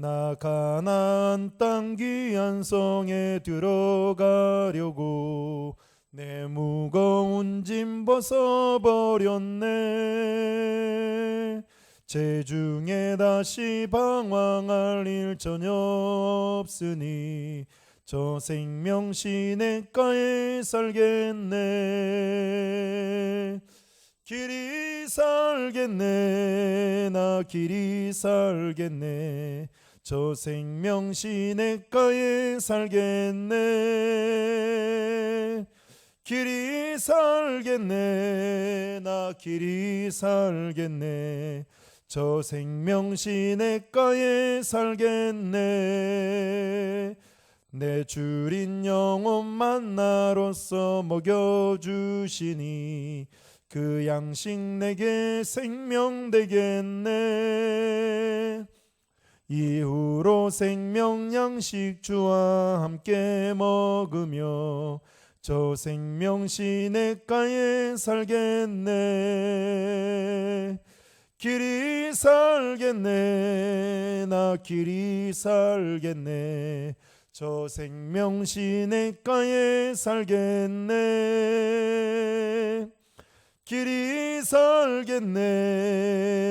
나 가나안 땅 귀한 성에 들어가려고 내 무거운 짐 벗어버렸네. 제중에 다시 방황할 일 전혀 없으니 저 생명 시냇가에 살겠네. 길이 살겠네. 나 길이 살겠네 저 생명 시냇가에 살겠네. 길이 살겠네. 나 길이 살겠네. 저 생명 시냇가에 살겠네. 내 주린 영혼 만나로서 먹여주시니 그 양식 내게 생명 되겠네. 이 후로 생명 양식 주와 함께 먹으며 저 생명 시냇가에 살겠네. 길이 살겠네. 나 길이 살겠네. 저 생명 시냇가에 살겠네. 길이 살겠네.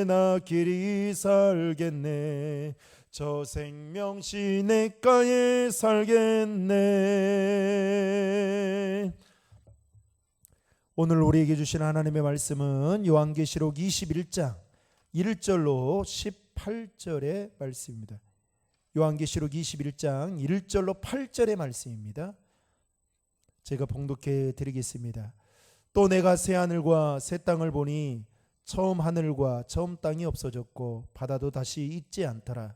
나 길이 살겠네 저 생명 시냇가에 살겠네 오늘 우리에게 주신 하나님의 말씀은 요한계시록 21장 1절로 18절의 말씀입니다. 요한계시록 21장 1절로 8절의 말씀입니다. 제가 봉독해 드리겠습니다. 또 내가 새 하늘과 새 땅을 보니 처음 하늘과 처음 땅이 없어졌고 바다도 다시 있지 않더라.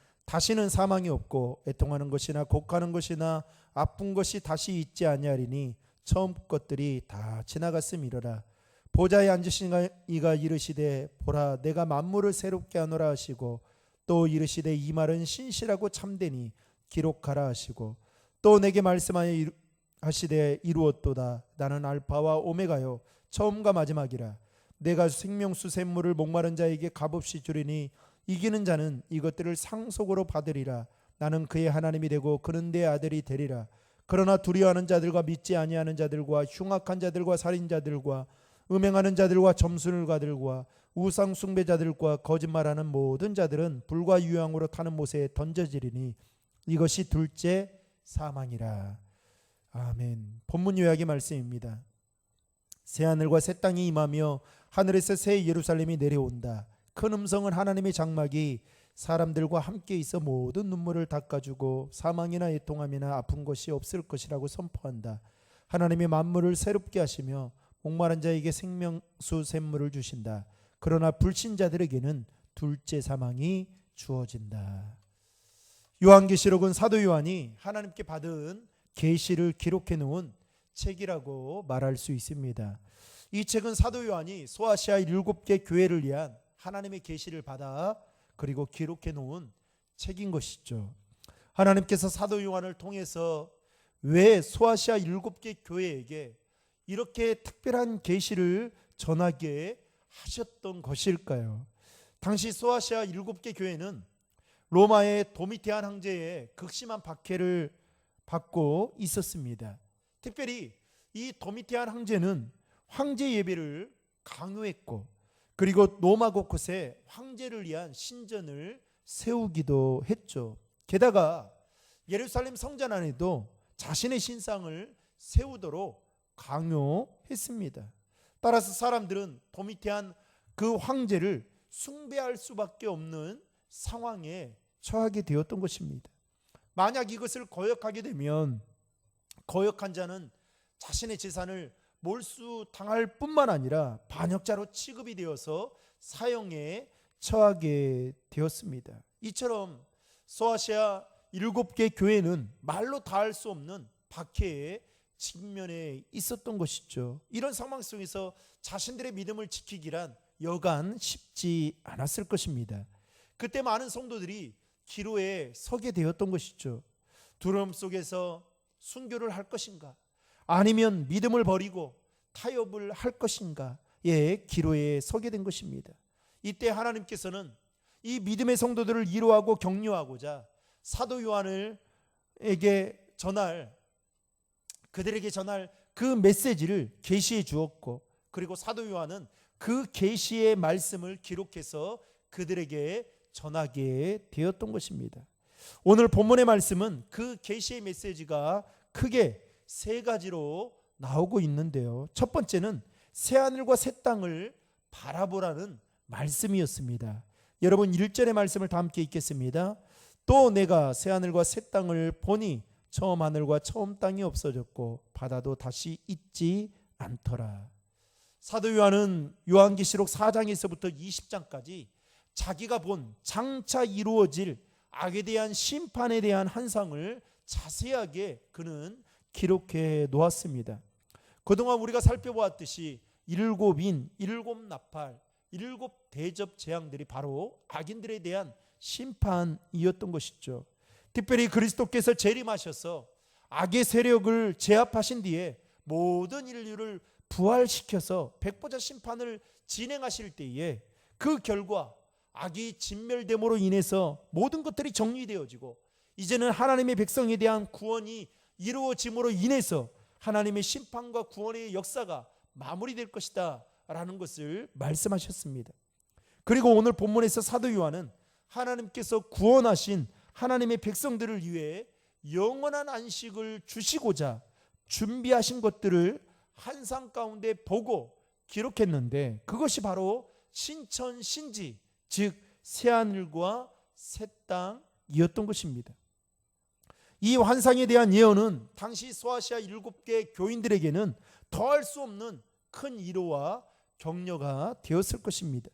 다시는 사망이 없고 애통하는 것이나 곡하는 것이나 아픈 것이 다시 있지 아니하리니 처음 것들이 다 지나갔음이로라. 보좌에 앉으신 이가 이르시되 보라 내가 만물을 새롭게 하노라 하시고 또 이르시되 이 말은 신실하고 참되니 기록하라 하시고 또 내게 말씀하여 이루- 하시되 이루었도다. 나는 알파와 오메가요. 처음과 마지막이라. 내가 생명수 샘물을 목마른 자에게 값없이 주리니 이기는 자는 이것들을 상속으로 받으리라. 나는 그의 하나님이 되고 그는 내 아들이 되리라. 그러나 두려워하는 자들과 믿지 아니하는 자들과 흉악한 자들과 살인자들과 음행하는 자들과 점술가들과 우상 숭배자들과 거짓말하는 모든 자들은 불과 유황으로 타는 못에 던져지리니 이것이 둘째 사망이라. 아멘. 본문 요약의 말씀입니다. 새 하늘과 새 땅이 임하며 하늘에서 새 예루살렘이 내려온다 큰 음성은 하나님의 장막이 사람들과 함께 있어 모든 눈물을 닦아주고 사망이나 애통함이나 아픈 것이 없을 것이라고 선포한다. 하나님이 만물을 새롭게 하시며 목마른 자에게 생명수 샘물을 주신다. 그러나 불신자들에게는 둘째 사망이 주어진다. 요한계시록은 사도 요한이 하나님께 받은 계시를 기록해 놓은 책이라고 말할 수 있습니다. 이 책은 사도 요한이 소아시아 일곱 개 교회를 위한 하나님의 계시를 받아 그리고 기록해 놓은 책인 것이죠. 하나님께서 사도 요한을 통해서 왜 소아시아 일곱 개 교회에게 이렇게 특별한 계시를 전하게 하셨던 것일까요? 당시 소아시아 일곱 개 교회는 로마의 도미티안 황제의 극심한 박해를 받고 있었습니다. 특별히 이 도미티안 황제는 황제 예배를 강요했고 그리고 로마 곳곳에 황제를 위한 신전을 세우기도 했죠. 게다가 예루살렘 성전 안에도 자신의 신상을 세우도록 강요했습니다. 따라서 사람들은 도미티안 그 황제를 숭배할 수밖에 없는 상황에 처하게 되었던 것입니다. 만약 이것을 거역하게 되면 거역한 자는 자신의 재산을 몰수 당할 뿐만 아니라 반역자로 취급이 되어서 사형에 처하게 되었습니다. 이처럼 소아시아 일곱 개 교회는 말로 다 할 수 없는 박해의 직면에 있었던 것이죠. 이런 상황 속에서 자신들의 믿음을 지키기란 여간 쉽지 않았을 것입니다. 그때 많은 성도들이 기로에 서게 되었던 것이죠. 두려움 속에서 순교를 할 것인가? 아니면 믿음을 버리고 타협을 할 것인가? 예, 기로에 서게 된 것입니다. 이때 하나님께서는 이 믿음의 성도들을 위로하고 격려하고자 사도 요한을에게 전할 그들에게 전할 그 메시지를 계시해 주었고 그리고 사도 요한은 그 계시의 말씀을 기록해서 그들에게 전하게 되었던 것입니다. 오늘 본문의 말씀은 그 계시의 메시지가 크게 세 가지로 나오고 있는데요. 첫 번째는 새 하늘과 새 땅을 바라보라는 말씀이었습니다. 여러분 1절의 말씀을 다 함께 읽겠습니다. 또 내가 새 하늘과 새 땅을 보니 처음 하늘과 처음 땅이 없어졌고 바다도 다시 있지 않더라. 사도 요한은 요한계시록 4장에서부터 20장까지 자기가 본 장차 이루어질 악에 대한 심판에 대한 한상을 자세하게 그는 기록해 놓았습니다. 그동안 우리가 살펴보았듯이 일곱 인, 일곱 나팔, 일곱 대접 재앙들이 바로 악인들에 대한 심판이었던 것이죠. 특별히 그리스도께서 재림하셔서 악의 세력을 제압하신 뒤에 모든 인류를 부활시켜서 백보자 심판을 진행하실 때에 그 결과 악이 진멸됨으로 인해서 모든 것들이 정리되어지고 이제는 하나님의 백성에 대한 구원이 이루어짐으로 인해서 하나님의 심판과 구원의 역사가 마무리될 것이다 라는 것을 말씀하셨습니다. 그리고 오늘 본문에서 사도 요한은 하나님께서 구원하신 하나님의 백성들을 위해 영원한 안식을 주시고자 준비하신 것들을 한상 가운데 보고 기록했는데 그것이 바로 신천 신지 즉 새하늘과 새 땅이었던 것입니다. 이 환상에 대한 예언은 당시 소아시아 일곱 개 교인들에게는 더할 수 없는 큰 위로와 격려가 되었을 것입니다.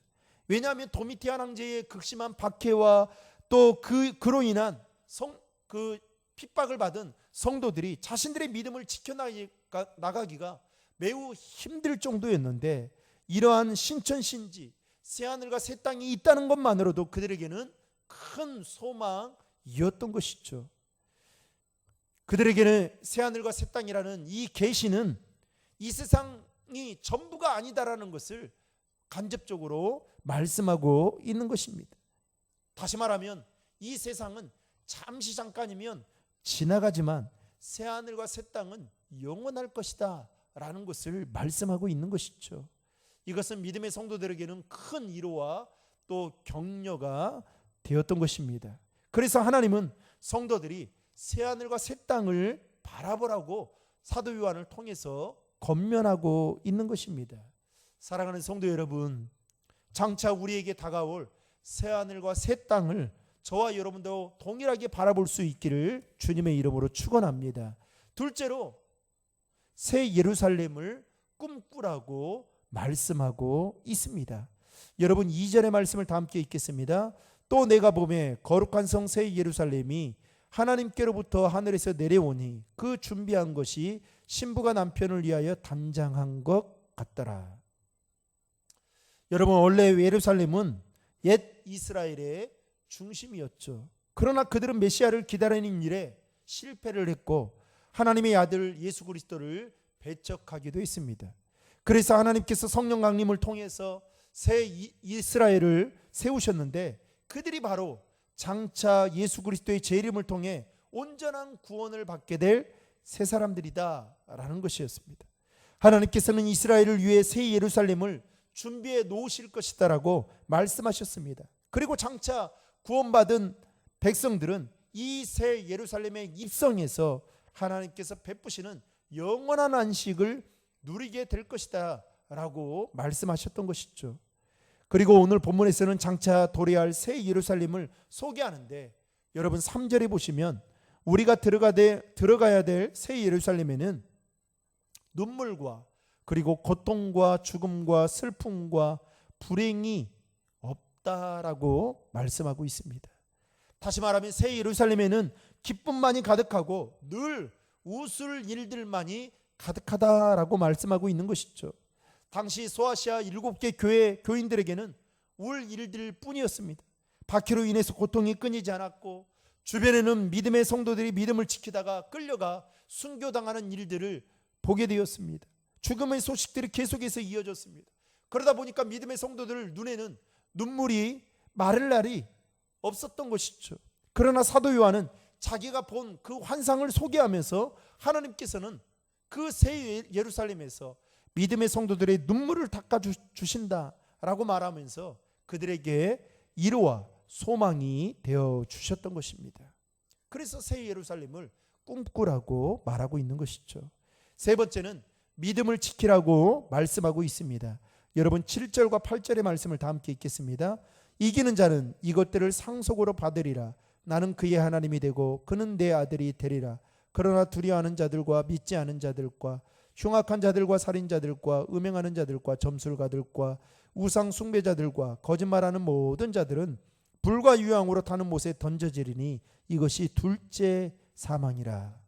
왜냐하면 도미티안 황제의 극심한 박해와 또 그 그로 인한 성 그 핍박을 받은 성도들이 자신들의 믿음을 지켜 나가기가 매우 힘들 정도였는데 이러한 신천 신지 새 하늘과 새 땅이 있다는 것만으로도 그들에게는 큰 소망이었던 것이죠. 그들에게는 새 하늘과 새 땅이라는 이 계시는 이 세상이 전부가 아니다라는 것을 간접적으로 말씀하고 있는 것입니다. 다시 말하면 이 세상은 잠시 잠깐이면 지나가지만 새 하늘과 새 땅은 영원할 것이다 라는 것을 말씀하고 있는 것이죠. 이것은 믿음의 성도들에게는 큰 위로와 또 격려가 되었던 것입니다. 그래서 하나님은 성도들이 새 하늘과 새 땅을 바라보라고 사도 요한을 통해서 권면하고 있는 것입니다. 사랑하는 성도 여러분, 장차 우리에게 다가올 새 하늘과 새 땅을 저와 여러분도 동일하게 바라볼 수 있기를 주님의 이름으로 축원합니다. 둘째로 새 예루살렘을 꿈꾸라고 말씀하고 있습니다. 여러분 2절의 말씀을 다 함께 읽겠습니다. 또 내가 봄에 거룩한 성 새 예루살렘이 하나님께로부터 하늘에서 내려오니 그 준비한 것이 신부가 남편을 위하여 단장한 것 같더라. 여러분 원래 예루살렘은 옛 이스라엘의 중심이었죠. 그러나 그들은 메시아를 기다리는 일에 실패를 했고 하나님의 아들 예수 그리스도를 배척하기도 했습니다. 그래서 하나님께서 성령 강림을 통해서 새 이- 이스라엘을 세우셨는데 그들이 바로 장차 예수 그리스도의 재림을 통해 온전한 구원을 받게 될 새 사람들이다라는 것이었습니다. 하나님께서는 이스라엘을 위해 새 예루살렘을 준비해 놓으실 것이다라고 말씀하셨습니다. 그리고 장차 구원받은 백성들은 이 새 예루살렘에 입성해서 하나님께서 베푸시는 영원한 안식을 누리게 될 것이다라고 말씀하셨던 것이죠. 그리고 오늘 본문에서는 장차 도래할 새 예루살렘을 소개하는데 여러분 3절에 보시면 우리가 들어가 돼, 들어가야 될 새 예루살렘에는 눈물과 그리고 고통과 죽음과 슬픔과 불행이 없다라고 말씀하고 있습니다. 다시 말하면 새 예루살렘에는 기쁨만이 가득하고 늘 웃을 일들만이 가득하다라고 말씀하고 있는 것이죠. 당시 소아시아 일곱 개 교회 교인들에게는 울 일들 뿐이었습니다. 박해로 인해서 고통이 끊이지 않았고 주변에는 믿음의 성도들이 믿음을 지키다가 끌려가 순교당하는 일들을 보게 되었습니다. 죽음의 소식들이 계속해서 이어졌습니다. 그러다 보니까 믿음의 성도들 눈에는 눈물이 마를 날이 없었던 것이죠. 그러나 사도 요한은 자기가 본 그 환상을 소개하면서 하나님께서는 그 새 예루살렘에서 믿음의 성도들의 눈물을 닦아 주- 주신다라고 말하면서 그들에게 이루와 소망이 되어 주셨던 것입니다. 그래서 새 예루살렘을 꿈꾸라고 말하고 있는 것이죠. 세 번째는 믿음을 지키라고 말씀하고 있습니다. 여러분 7절과 8절의 말씀을 다 함께 읽겠습니다. 이기는 자는 이것들을 상속으로 받으리라. 나는 그의 하나님이 되고 그는 내 아들이 되리라. 그러나 두려워하는 자들과 믿지 않은 자들과 흉악한 자들과 살인자들과 음행하는 자들과 점술가들과 우상 숭배자들과 거짓말하는 모든 자들은 불과 유황으로 타는 못에 던져지리니 이것이 둘째 사망이라.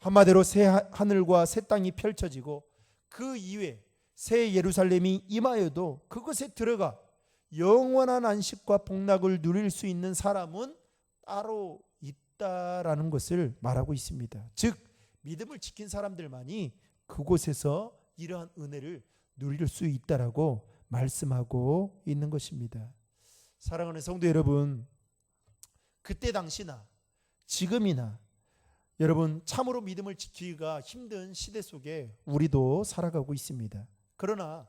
한마디로 새 하- 하늘과 새 땅이 펼쳐지고 그 이외 새 예루살렘이 임하여도 그것에 들어가 영원한 안식과 복락을 누릴 수 있는 사람은 따로 있다라는 것을 말하고 있습니다. 즉 믿음을 지킨 사람들만이 그곳에서 이러한 은혜를 누릴 수 있다라고 말씀하고 있는 것입니다. 사랑하는 성도 여러분, 그때 당시나 지금이나 여러분 참으로 믿음을 지키기가 힘든 시대 속에 우리도 살아가고 있습니다. 그러나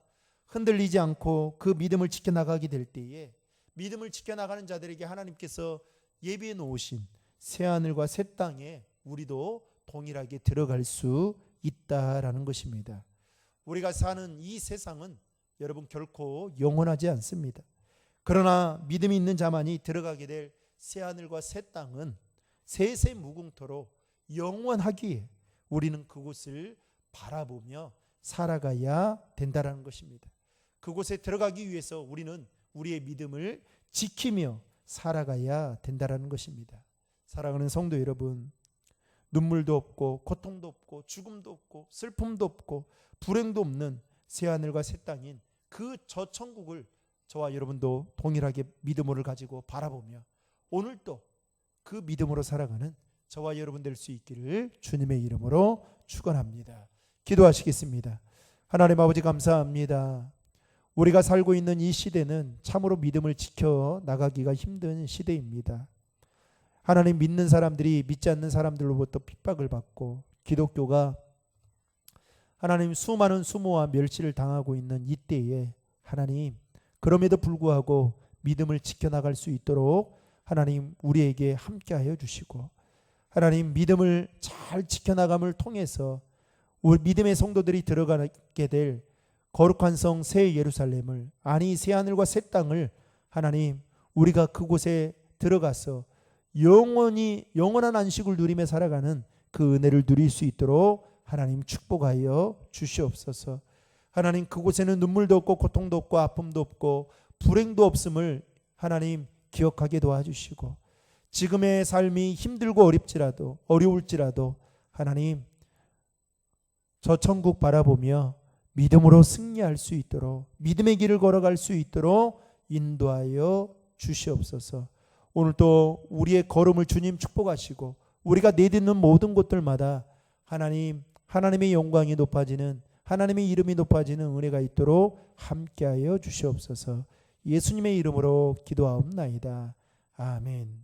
흔들리지 않고 그 믿음을 지켜나가게 될 때에 믿음을 지켜나가는 자들에게 하나님께서 예비해 놓으신 새 하늘과 새 땅에 우리도 동일하게 들어갈 수 있다라는 것입니다. 우리가 사는 이 세상은 여러분 결코 영원하지 않습니다. 그러나 믿음이 있는 자만이 들어가게 될 새 하늘과 새 땅은 세세 무궁토로 영원하기에 우리는 그곳을 바라보며 살아가야 된다라는 것입니다. 그곳에 들어가기 위해서 우리는 우리의 믿음을 지키며 살아가야 된다라는 것입니다. 사랑하는 성도 여러분, 눈물도 없고 고통도 없고 죽음도 없고 슬픔도 없고 불행도 없는 새 하늘과 새 땅인 그 저 천국을 저와 여러분도 동일하게 믿음을 가지고 바라보며 오늘도 그 믿음으로 살아가는 저와 여러분 될 수 있기를 주님의 이름으로 축원합니다. 기도하시겠습니다. 하나님 아버지 감사합니다. 우리가 살고 있는 이 시대는 참으로 믿음을 지켜 나가기가 힘든 시대입니다. 하나님 믿는 사람들이 믿지 않는 사람들로부터 핍박을 받고 기독교가 하나님 수많은 수모와 멸시를 당하고 있는 이때에 하나님 그럼에도 불구하고 믿음을 지켜나갈 수 있도록 하나님 우리에게 함께하여 주시고 하나님 믿음을 잘 지켜나감을 통해서 우리 믿음의 성도들이 들어가게 될 거룩한 성 새 예루살렘을 아니 새 하늘과 새 땅을 하나님 우리가 그곳에 들어가서 영원히 영원한 안식을 누리며 살아가는 그 은혜를 누릴 수 있도록 하나님 축복하여 주시옵소서. 하나님 그곳에는 눈물도 없고 고통도 없고 아픔도 없고 불행도 없음을 하나님 기억하게 도와주시고 지금의 삶이 힘들고 어렵지라도 어려울지라도 하나님 저 천국 바라보며 믿음으로 승리할 수 있도록 믿음의 길을 걸어갈 수 있도록 인도하여 주시옵소서. 오늘 또 우리의 걸음을 주님 축복하시고 우리가 내딛는 모든 곳들마다 하나님 하나님의 영광이 높아지는 하나님의 이름이 높아지는 은혜가 있도록 함께하여 주시옵소서. 예수님의 이름으로 기도하옵나이다. 아멘.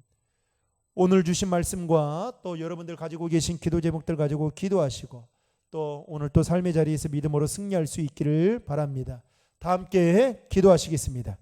오늘 주신 말씀과 또 여러분들 가지고 계신 기도 제목들 가지고 기도하시고 또 오늘 또 삶의 자리에서 믿음으로 승리할 수 있기를 바랍니다. 다 함께 기도하시겠습니다.